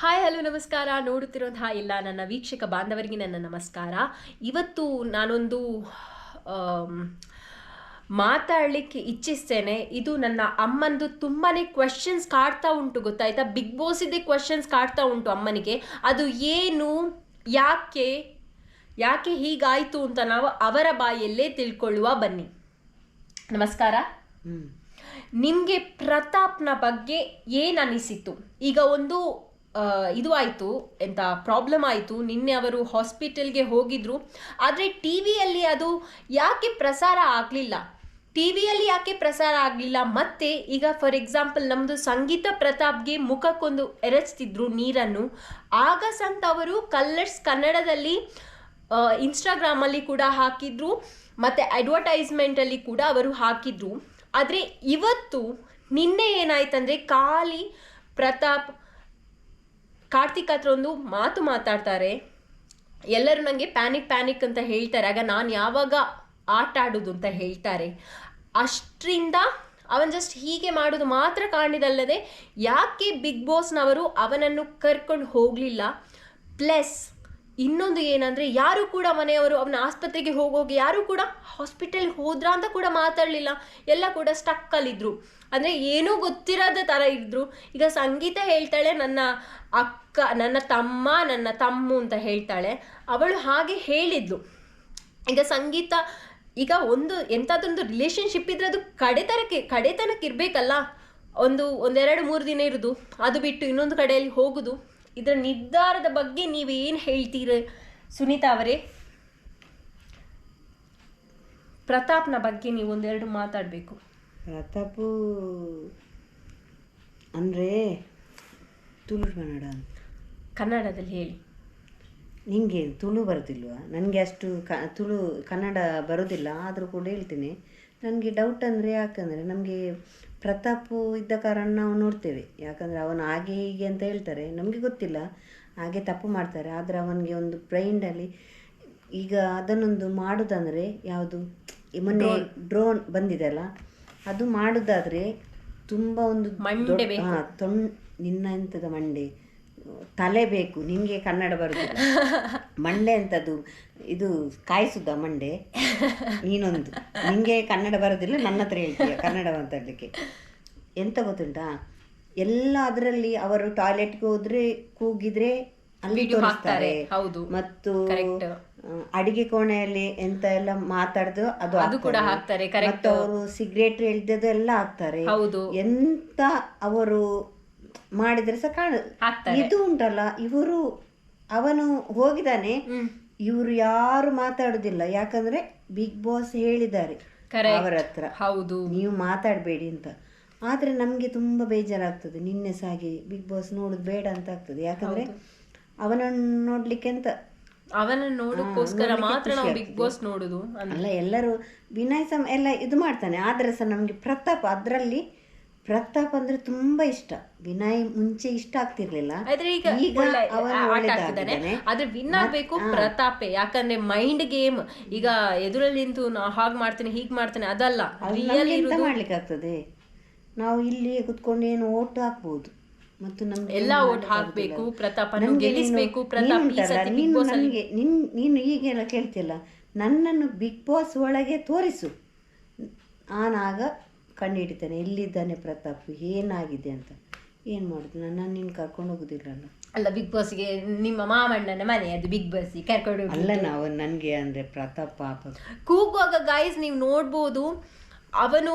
Hi hello ನಮಸ್ಕಾರ. ನೋಡುತ್ತಿರುವಂತಹ ಎಲ್ಲ ನನ್ನ ವೀಕ್ಷಕ ಬಾಂಧವರಿಗೆ ನನ್ನ ನಮಸ್ಕಾರ. ಇವತ್ತು ನಾನೊಂದು ಮಾತಾಡಲಿಕ್ಕೆ ಇಚ್ಛಿಸ್ತೇನೆ. ಇದು ನನ್ನ ಅಮ್ಮಂದು ತುಂಬಾ ಕ್ವೆಶನ್ಸ್ ಕಾಡ್ತಾ ಉಂಟು ಗೊತ್ತಾಯ್ತಾ? ಬಿಗ್ ಬಾಸ್ ಇದ್ದೇ ಕ್ವೆಶನ್ಸ್ ಕಾಡ್ತಾ ಉಂಟು ಅಮ್ಮನಿಗೆ. ಅದು ಏನು ಯಾಕೆ ಯಾಕೆ ಹೀಗಾಯಿತು ಅಂತ ನಾವು ಅವರ ಬಾಯಲ್ಲೇ ತಿಳ್ಕೊಳ್ಳುವ. ಬನ್ನಿ. ನಮಸ್ಕಾರ. ನಿಮಗೆ ಪ್ರತಾಪ್ನ ಬಗ್ಗೆ ಏನು ಅನಿಸಿತು ಈಗ ಒಂದು ಇದು ಆಯಿತು, ಎಂತ ಪ್ರಾಬ್ಲಮ್ ಆಯಿತು. ನಿನ್ನೆ ಅವರು ಹಾಸ್ಪಿಟಲ್ಗೆ ಹೋಗಿದ್ರು. ಆದರೆ ಟಿ ವಿಯಲ್ಲಿ ಅದು ಯಾಕೆ ಪ್ರಸಾರ ಆಗಲಿಲ್ಲ? ಟಿ ವಿಯಲ್ಲಿ ಯಾಕೆ ಪ್ರಸಾರ ಆಗಲಿಲ್ಲ? ಮತ್ತೆ ಈಗ ಫಾರ್ ಎಕ್ಸಾಂಪಲ್ ನಮ್ಮದು ಸಂಗೀತ ಪ್ರತಾಪ್ಗೆ ಮುಖಕ್ಕೊಂದು ಎರಚ್ತಿದ್ರು ನೀರನ್ನು. ಆಗ ಸಂತ ಅವರು ಕಲ್ಲರ್ಸ್ ಕನ್ನಡದಲ್ಲಿ ಇನ್ಸ್ಟಾಗ್ರಾಮಲ್ಲಿ ಕೂಡ ಹಾಕಿದ್ರು. ಮತ್ತು ಅಡ್ವರ್ಟೈಸ್ಮೆಂಟಲ್ಲಿ ಕೂಡ ಅವರು ಹಾಕಿದ್ರು. ಆದರೆ ಇವತ್ತು ನಿನ್ನೆ ಏನಾಯ್ತಂದ್ರೆ, ಖಾಲಿ ಪ್ರತಾಪ್ ಕಾರ್ತಿಕ್ ಹತ್ರ ಒಂದು ಮಾತು ಮಾತಾಡ್ತಾರೆ. ಎಲ್ಲರೂ ನನಗೆ ಪ್ಯಾನಿಕ್ ಪ್ಯಾನಿಕ್ ಅಂತ ಹೇಳ್ತಾರೆ. ಆಗ ನಾನು ಯಾವಾಗ ಆಟ ಆಡೋದು ಅಂತ ಹೇಳ್ತಾರೆ. ಅಷ್ಟರಿಂದ ಅವನ್ ಜಸ್ಟ್ ಹೀಗೆ ಮಾಡೋದು ಮಾತ್ರ ಕಾಣಿದಲ್ಲದೆ ಯಾಕೆ ಬಿಗ್ ಬಾಸ್ನವರು ಅವನನ್ನು ಕರ್ಕೊಂಡು ಹೋಗಲಿಲ್ಲ? ಪ್ಲಸ್ ಇನ್ನೊಂದು ಏನಂದರೆ ಯಾರು ಕೂಡ ಮನೆಯವರು ಅವನ ಆಸ್ಪತ್ರೆಗೆ ಹೋಗೋಗಿ ಯಾರು ಕೂಡ ಹಾಸ್ಪಿಟಲ್ ಹೋದ್ರಾ ಅಂತ ಕೂಡ ಮಾತಾಡಲಿಲ್ಲ. ಎಲ್ಲ ಕೂಡ ಸ್ಟಕ್ಕಲ್ಲಿದ್ದರು ಅಂದರೆ ಏನೂ ಗೊತ್ತಿರದ ಥರ ಇದ್ದರು ಈಗ ಸಂಗೀತ ಹೇಳ್ತಾಳೆ, ನನ್ನ ಅಕ್ಕ, ನನ್ನ ತಮ್ಮ, ನನ್ನ ತಮ್ಮು ಅಂತ ಹೇಳ್ತಾಳೆ. ಅವಳು ಹಾಗೆ ಹೇಳಿದ್ಲು. ಈಗ ಸಂಗೀತ, ಈಗ ಒಂದು ಎಂಥದ್ದೊಂದು ರಿಲೇಶನ್ಶಿಪ್ ಇದ್ರೆ ಅದು ಕಡೆತನಕ್ಕೆ ಕಡೆತನಕ್ಕೆ ಇರಬೇಕಲ್ಲ. ಒಂದು, ಒಂದೆರಡು, ಮೂರು ದಿನ ಇರೋದು. ಅದು ಬಿಟ್ಟು ಇನ್ನೊಂದು ಕಡೆಯಲ್ಲಿ ಹೋಗುದು. ಇದರ ನಿರ್ಧಾರದ ಬಗ್ಗೆ ನೀವೇನು ಹೇಳ್ತೀರಿ, ಸುನೀತಾ ಅವರೇ? ಪ್ರತಾಪ್ನ ಬಗ್ಗೆ ನೀವು ಒಂದೆರಡು ಮಾತಾಡಬೇಕು. ಪ್ರತಾಪು, ಅಂದರೆ ತುಳು ಕನ್ನಡ ಅಂತ. ಕನ್ನಡದಲ್ಲಿ ಹೇಳಿ. ನಿಂಗೆ ತುಳು ಬರೋದಿಲ್ವಾ? ನನಗೆ ಅಷ್ಟು ಕ ತುಳು ಕನ್ನಡ ಬರೋದಿಲ್ಲ ಆದರೂ ಕೂಡ ಹೇಳ್ತೀನಿ. ನನಗೆ ಡೌಟ್ ಅಂದರೆ ಯಾಕಂದರೆ ನಮಗೆ ಪ್ರತಾಪ್ ಇದ್ದ ಕಾರಣ ನಾವು ನೋಡ್ತೇವೆ. ಯಾಕಂದರೆ ಅವನು ಹಾಗೆ ಹೀಗೆ ಅಂತ ಹೇಳ್ತಾರೆ. ನಮಗೆ ಗೊತ್ತಿಲ್ಲ. ಹಾಗೆ ತಪ್ಪು ಮಾಡ್ತಾರೆ. ಆದರೆ ಅವನಿಗೆ ಒಂದು ಬ್ರೈಂಡಲ್ಲಿ ಈಗ ಅದನ್ನೊಂದು ಮಾಡೋದಂದರೆ ಯಾವುದು? ಮೊನ್ನೆ ಡ್ರೋನ್ ಬಂದಿದೆ ಅಲ್ಲ? ಅದು ಮಾಡೋದಾದರೆ ತುಂಬ ಒಂದು ಹಾಂ ತೊಂಡ್ ನಿನ್ನ ಎಂಥದ ಮಂಡೆ. ತಲೆ ಬೇಕು ನಿಂಗೆ ಕನ್ನಡ ಬರುದಿಲ್ಲ. ಮಂಡೆ ಅಂತದ್ದು ಇದು ಕಾಯಿಸುದ ಮಂಡೆ? ನೀನೊಂದು. ನಿಂಗೆ ಕನ್ನಡ ಬರೋದಿಲ್ಲ ನನ್ನ ಹತ್ರ ಹೇಳ್ತೀಯ ಕನ್ನಡ ಮಾತಾಡಲಿಕ್ಕೆ. ಎಂತ ಗೊತ್ತುಂಟಾ? ಎಲ್ಲ ಅದರಲ್ಲಿ ಅವರು ಟಾಯ್ಲೆಟ್ಗೆ ಹೋದ್ರೆ ಕೂಗಿದ್ರೆ ಅಲ್ಲಿ ತೋರಿಸ್ತಾರೆ. ಮತ್ತು ಅಡಿಗೆ ಕೋಣೆಯಲ್ಲಿ ಎಂತ ಎಲ್ಲ ಮಾತಾಡ್ದು ಅದು ಅದು ಕೂಡ ಹಾಕ್ತಾರೆ. ಮತ್ತು ಅವರು ಸಿಗರೇಟ್ ಎಳ್ದದ್ದು ಎಲ್ಲ ಹಾಕ್ತಾರೆ. ಹೌದು. ಎಂತ ಅವರು ಮಾಡಿದ್ರೆ ಸಹ ಕಾಣ ಇದು ಉಂಟಲ್ಲ ಇವರು ಅವನು ಹೋಗಿದ್ದಾನೆ. ಇವರು ಯಾರು ಮಾತಾಡುದಿಲ್ಲ. ಯಾಕಂದ್ರೆ ಬಿಗ್ ಬಾಸ್ ಹೇಳಿದ್ದಾರೆ. ಅವರ ಹತ್ರ. ಹೌದು. ನೀವು ಮಾತಾಡಬೇಡಿ ಅಂತ. ಆದ್ರೆ ನಮ್ಗೆ ತುಂಬಾ ಬೇಜಾರಾಗ್ತದೆ. ನಿನ್ನೆ ಸಹ ಹಾಗೆ ಬಿಗ್ ಬಾಸ್ ನೋಡುದು ಬೇಡ ಅಂತ ಆಗ್ತದೆ. ಯಾಕಂದ್ರೆ ಅವನನ್ನು ನೋಡ್ಲಿಕ್ಕೆ ಅಂತ ಅವನನ್ನು ನೋಡೋಕ್ಕೋಸ್ಕರ ಮಾತ್ರ ನಾವು ಬಿಗ್ ಬಾಸ್ ನೋಡುದು. ಅಂದ್ರೆ ಅಲ್ಲ ಎಲ್ಲರೂ ವಿನಯ್ ಸಮ ಎಲ್ಲ ಇದು ಮಾಡ್ತಾನೆ. ಆದ್ರೆ ಸಹ ನಮ್ಗೆ ಪ್ರತಾಪ್ ಅದರಲ್ಲಿ ಪ್ರತಾಪ್ ಅಂದ್ರೆ ತುಂಬಾ ಇಷ್ಟ. ವಿನಯ್ ಮುಂಚೆ ಇಷ್ಟ ಆಗ್ತಿರ್ಲಿಲ್ಲ. ಆದ್ರೆ ಈಗ ಆಟ ಆದ್ರೆ ವಿನ್ ಆಗ್ಬೇಕು ಪ್ರತಾಪೆ. ಯಾಕಂದ್ರೆ ಮೈಂಡ್ ಗೇಮ್ ಈಗ ಎದುರಲ್ಲಿ ನಿಂತು ನಾ ಹಾಗ್ ಮಾಡ್ತೇನೆ ಹೀಗ್ ಮಾಡ್ತೇನೆ ಅದಲ್ಲ. ಮಾಡ್ಲಿಕ್ಕೆ ಆಗ್ತದೆ. ನಾವು ಇಲ್ಲಿ ಕುತ್ಕೊಂಡು ಏನು ಓಟ್ ಹಾಕ್ಬೋದು. ಮತ್ತು ನಮ್ಗೆ ಎಲ್ಲ ಓಟ್ ಹಾಕ್ಬೇಕು ಆಗುದಿಲ್ಲ. ಗೆಲ್ಲಿಸ್ಬೇಕು ಪ್ರತಾಪ್ ನೀನು ನನಗೆ ನಿನ್ ನೀನು ಈಗೆಲ್ಲ ಕೇಳ್ತಿಲ್ಲ ನನ್ನನ್ನು ಬಿಗ್ ಬಾಸ್ ಒಳಗೆ ತೋರಿಸು. ನಾನಾಗ ಕಂಡುಹಿಡಿತೇನೆ ಎಲ್ಲಿದ್ದಾನೆ ಪ್ರತಾಪ್ ಏನಾಗಿದೆ ಅಂತ. ಏನು ಮಾಡುದು? ನಾನು ನಿನ್ನ ಕರ್ಕೊಂಡು ಹೋಗೋದಿಲ್ಲಲ್ಲ. ಅಲ್ಲ ಬಿಗ್ ಬಾಸ್ಗೆ ನಿಮ್ಮ ಮಾಮಣ್ಣನ ಮನೆ ಅದು ಬಿಗ್ ಬಾಸ್ ಕರ್ಕೊಂಡು ಅಲ್ಲ ನಾವು ನನಗೆ ಅಂದರೆ ಪ್ರತಾಪ್ ಪಾಪ. ಕೂಗುವಾಗ ಗಾಯ್ಸ್ ನೀವು ನೋಡ್ಬೋದು ಅವನು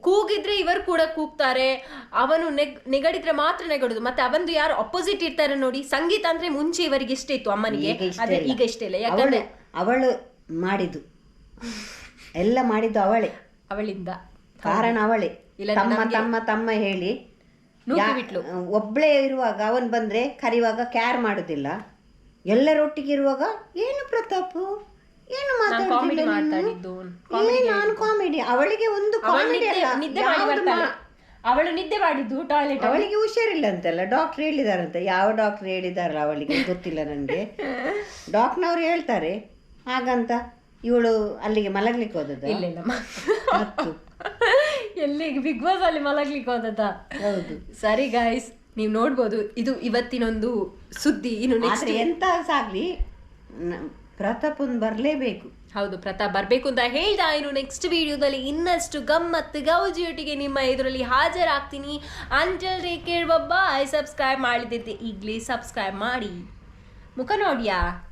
ಕೂಗಿದ್ರೆ ಇವರು ಕೂಡ ಕೂಗ್ತಾರೆ ಅವನು ನೆಗ್ ನೆಗಡಿದ್ರೆ ಮಾತ್ರ ನೆಗಡುದು ಮತ್ತೆ ಅವನದು ಯಾರು ಅಪೋಸಿಟ್ ಇರ್ತಾರೆ ನೋಡಿ ಸಂಗೀತ ಅಂದ್ರೆ ಮುಂಚೆ ಇವರಿಗೆ ಇಷ್ಟ ಇತ್ತು ಅಮ್ಮನಿಗೆ. ಈಗ ಇಷ್ಟ ಅದೇ ಇಲ್ಲ. ಈಗ ಇಷ್ಟ ಇಲ್ಲ. ಯಾಕಂದ್ರೆ ಅವಳು ಮಾಡಿದ್ದು. ಎಲ್ಲ ಮಾಡಿದ್ದು ಅವಳೇ. ಅವಳಿಂದ. ಕಾರಣ ಅವಳೇ ತಮ್ಮ ತಮ್ಮ ತಮ್ಮ ಹೇಳಿ. ಯಾ- ಬಿಟ್ಲು. ಒಬ್ಳೇ ಇರುವಾಗ ಅವನು ಬಂದ್ರೆ ಕರಿವಾಗ ಕ್ಯಾರ್ ಮಾಡುದಿಲ್ಲ. ಎಲ್ಲರೊಟ್ಟಿಗೆ ಇರುವಾಗ ಏನು ಪ್ರತಾಪ್? ಏನು ಕಾಮಿಡಿ ಮಾತಾಡ್ತಿಲ್ಲ ಮಾತಾಡಿದ್ದು ನೀನು? ಏ, ನಾನು ಕಾಮಿಡಿ ಅವಳಿಗೆ ಒಂದು ಅವಳು ಕಾಮಿಡಿ ನಿದ್ದೆ ಅಲ್ಲ. ನಿದ್ದೆ ಮಾಡಿ ಯಾವ್ದು ಬರ್ತಾಳೆ. ಅವಳು ನಿದ್ದೆ ಮಾಡಿದ್ದು ಟಾಯ್ಲೆಟ್ ಅವಳಿಗೆ ಹುಷಾರಿಲ್ಲ ಅಂತಲ್ಲ ಡಾಕ್ಟರ್ ಹೇಳಿದಾರಂತೆ. ಯಾವ ಡಾಕ್ಟರ್ ಹೇಳಿದಾರಲ್ಲ ಅವಳಿಗೆ? ಗೊತ್ತಿಲ್ಲ ನನಗೆ ಡಾಕ್ಟರ್ನವ್ರು ಹೇಳ್ತಾರೆ. ಹಾಗಂತ. ಇವಳು ಅಲ್ಲಿಗೆ ಮಲಗ್ಲಿಕ್ಕೆ ಹೋದದ್ದು? ಇಲ್ಲ ಇಲ್ಲ ಮತ್ತು ಎಲ್ಲಿಗೆ ಬಿಗ್ ಬಾಸ್ ಅಲ್ಲಿ ಮಲಗ್ಲಿಕ್ಕೆ ಹೋದ ಹೌದು. ಸರಿ ಗಾಯ್ಸ್ ನೀವು ನೋಡ್ಬೋದು ಇದು ಇವತ್ತಿನೊಂದು ಸುದ್ದಿ ಇನ್ನು ನೆಕ್ಸ್ಟ್ ಆದ್ರೆ ಎಂತ ಸಾಗ್ಲಿ ನ- ಪ್ರತಾಪನ್ ಬರಲೇಬೇಕು. ಹೌದು ಪ್ರತಾಪ್ ಬರಬೇಕು ಅಂತ ಹೇಳ್ದ. ಇನ್ನು ನೆಕ್ಸ್ಟ್ ವಿಡಿಯೋದಲ್ಲಿ ಇನ್ನಷ್ಟು ಗಮ್ಮತ್ತು ಗೌಜಿಯೊಟ್ಟಿಗೆ ನಿಮ್ಮ ಎದುರಲ್ಲಿ ಹಾಜರಾಗ್ತೀನಿ. ಅಂಜಲ್ ಕೇರ್ ಬಾಯ್ ಸಬ್ಸ್ಕ್ರೈಬ್ ಮಾಡಿದ್ದೆ ಈಗಲೇ ಸಬ್ಸ್ಕ್ರೈಬ್ ಮಾಡಿ. ಮುಖ ನೋಡ್ಯಾ?